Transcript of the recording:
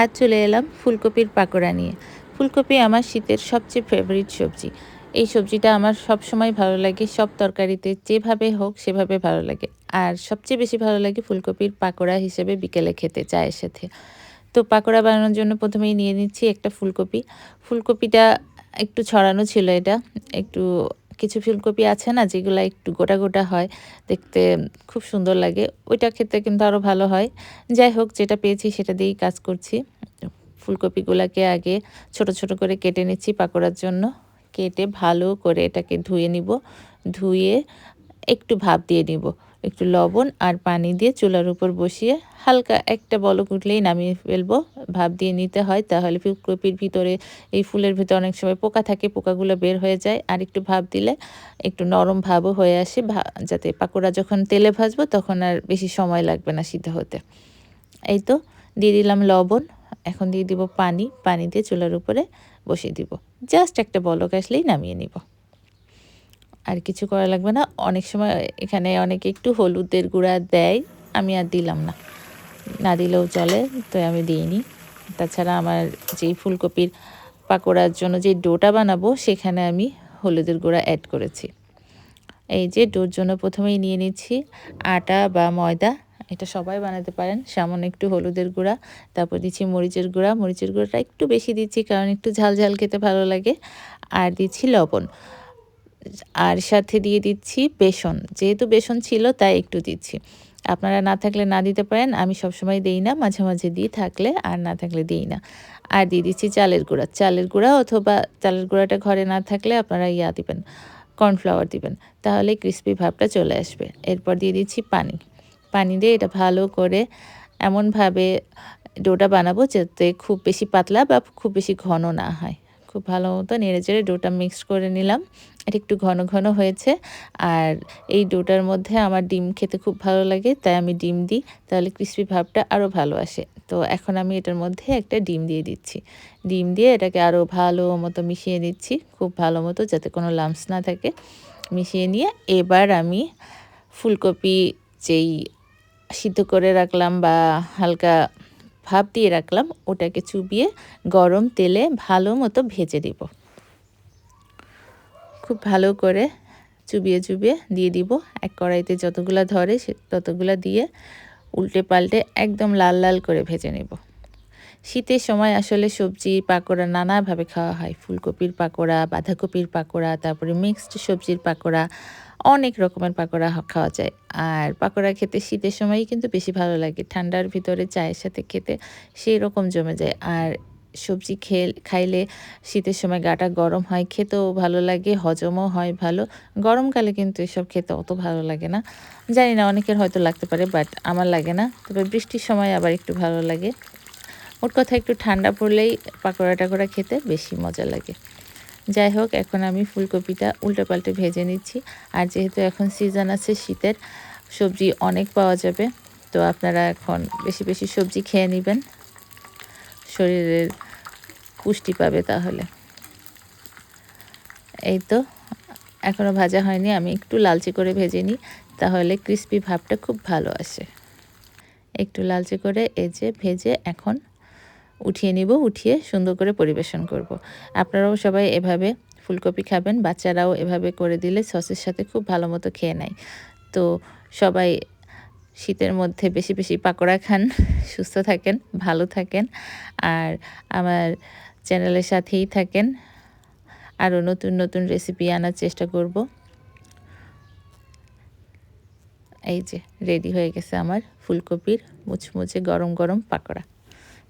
আজ চলে এলাম ফুলকপির পাকোড়া নিয়ে। ফুলকপি আমার শীতের সবচেয়ে ফেভারিট সবজি। এই সবজিটা আমার সব সময় ভালো লাগে, সব তরকারিতে যেভাবে হোক সেভাবে ভালো লাগে। আর সবচেয়ে বেশি ভালো লাগে ফুলকপির পাকোড়া হিসেবে বিকেলে খেতে, চায়ের সাথে। তো পাকোড়া বানানোর জন্য প্রথমেই নিয়ে নিচ্ছি একটা ফুলকপি। ফুলকপিটা একটু ছড়ানো ছিল এটা, একটু কিছু ফুলকপি আছে না, যেগুলো একটু গোটা গোটা হয়, দেখতে খুব সুন্দর লাগে। ওইটা খেতে কিন্তু আরও ভালো হয়। যাই হোক, যেটা পেয়েছি সেটা দিয়েই কাজ করছি। ফুলকপিগুলোকে আগে ছোট ছোট করে কেটে নিচ্ছি পাকোড়ার জন্য। কেটে ভালো করে এটাকে ধুয়ে নিব। ধুয়ে একটু ভাপ দিয়ে নিব। একটু লবণ আর পানি দিয়ে চুলার উপর বসিয়ে হালকা একটা বলক উঠলেই নামিয়ে ফেলব। ভাপ দিয়ে নিতে হয়, তাহলে ফুলকপির ভিতরে এই ফুলের ভিতরে অনেক সময় পোকা থাকে, পোকাগুলো বের হয়ে যায়। আর একটু ভাপ দিলে একটু নরম ভাবও হয়ে আসে যাতে পাকোড়া যখন তেলে ভাজবো তখন আর বেশি সময় লাগবে না সিদ্ধ হতে। এই তো, দিয়ে দিলাম লবণ। এখন দিয়ে দিব পানি পানি দিয়ে চুলার উপরে বসিয়ে দিব। জাস্ট একটা বলক আসলেই নামিয়ে নিব। আর কিছু করা লাগবে না। অনেক সময় এখানে অনেকে একটু হলুদের গুঁড়া দেয়, আমি আর দিলাম না। না দিলেও চলে, তো আমি দিইনি। তাছাড়া আমার যেই ফুলকপির পাকোড়ার জন্য যে ডোটা বানাবো, সেখানে আমি হলুদের গুঁড়া অ্যাড করেছি। এই যে ডোর জন্য প্রথমেই নিয়ে নিচ্ছি আটা বা ময়দা, এটা সবাই বানাতে পারেন। সামান্য একটু হলুদের গুঁড়া, তারপর দিচ্ছি মরিচের গুঁড়া। মরিচের গুঁড়াটা একটু বেশি দিচ্ছি, কারণ একটু ঝাল ঝাল খেতে ভালো লাগে। আর দিচ্ছি লবণ। আর সাথে দিয়ে দিচ্ছি বেসন। যেহেতু বেসন ছিল, তাই একটু দিচ্ছি। আপনারা না থাকলে না দিতে পারেন, আমি সবসময় দিই না, মাঝে মাঝে দিই থাকলে আর না থাকলে দিই না। আর দিয়ে দিচ্ছি চালের গুঁড়া। চালের গুঁড়া অথবা চালের গুঁড়াটা ঘরে না থাকলে আপনারা ইয়া দিবেন, কর্নফ্লাওয়ার দিবেন। তাহলে ক্রিস্পি ভাবটা চলে আসবে। এরপর দিয়ে দিচ্ছি পানি। পানি দিয়ে এটা ভালো করে এমনভাবে ডোটা বানাবো যাতে খুব বেশি পাতলা বা খুব বেশি ঘন না হয়। খুব ভালো মতো নেড়ে চেড়ে ডোটা মিক্স করে নিলাম। এটা একটু ঘন ঘন হয়েছে। আর এই ডোটার মধ্যে আমার ডিম খেতে খুব ভালো লাগে, তাই আমি ডিম দিই। তাহলে ক্রিসপি ভাবটা আরও ভালো আসে। তো এখন আমি এটার মধ্যে একটা ডিম দিয়ে দিচ্ছি। ডিম দিয়ে এটাকে আরও ভালো মতো মিশিয়ে দিচ্ছি, খুব ভালো মতো যাতে কোনো লামস না থাকে। মিশিয়ে নিয়ে এবার আমি ফুলকপি যেই সিদ্ধ করে রাখলাম বা হালকা ভাপ দিয়ে রাখলাম, ওটাকে চুবিয়ে গরম তেলে ভালো মতো ভেজে দিব। খুব ভালো করে চুবিয়ে চুবিয়ে দিয়ে দিব। এক কড়াইতে যতগুলা ধরে ততগুলা দিয়ে উল্টে পাল্টে একদম লাল লাল করে ভেজে নেব। শীতের সময় আসলে সবজি, পাকোড়া নানাভাবে খাওয়া হয়। ফুলকপির পাকোড়া, বাঁধাকপির পাকোড়া, তারপরে মিক্সড সবজির পাকোড়া অনেক রকমের পাকোড়া খাওয়া যায়। আর পাকোড়া খেতে শীতের সময়ই কিন্তু বেশি ভালো লাগে। ঠান্ডার ভিতরে চায়ের সাথে খেতে সেই রকম জমে যায়। আর সবজি খেয়ে খাইলে শীতের সময় গাটা গরম হয়, খেতেও ভালো লাগে, হজমও হয় ভালো। গরমকালে কিন্তু এসব খেতে অত ভালো লাগে না। জানি না, অনেকের হয়তো লাগতে পারে, বাট আমার লাগে না। তবে বৃষ্টির সময় আবার একটু ভালো লাগে। ওর কথা একটু ঠান্ডা পড়লেই পাকোড়া টাকোড়া খেতে বেশি মজা লাগে। যাই হোক, এখন আমি ফুলকপিটা উল্টে পাল্টে ভেজে নিচ্ছি। আর যেহেতু এখন সিজন আছে শীতের, সবজি অনেক পাওয়া যাবে, তো আপনারা এখন বেশি বেশি সবজি খেয়ে নেবেন। শরীরের পুষ্টি পাবে তাহলে। এই তো এখনও ভাজা হয়নি, আমি একটু লালচে করে ভেজে নিই, তাহলে ক্রিস্পি ভাবটা খুব ভালো আসে। একটু লালচে করে এই যে ভেজে এখন উঠিয়ে নিব, উঠিয়ে সুন্দর করে পরিবেশন করব। আপনারাও সবাই এভাবে ফুলকপি খাবেন, বাচ্চারাও এভাবে করে দিলে সসের সাথে খুব ভালো মতো খেয়ে নেয়। তো সবাই শীতের মধ্যে বেশি বেশি পাকোড়া খান, সুস্থ থাকেন, ভালো থাকেন আর আমার চ্যানেলের সাথেই থাকেন। আরও নতুন নতুন রেসিপি আনার চেষ্টা করব। এই যে, রেডি হয়ে গেছে আমার ফুলকপির মুচমুচে গরম গরম পাকোড়া।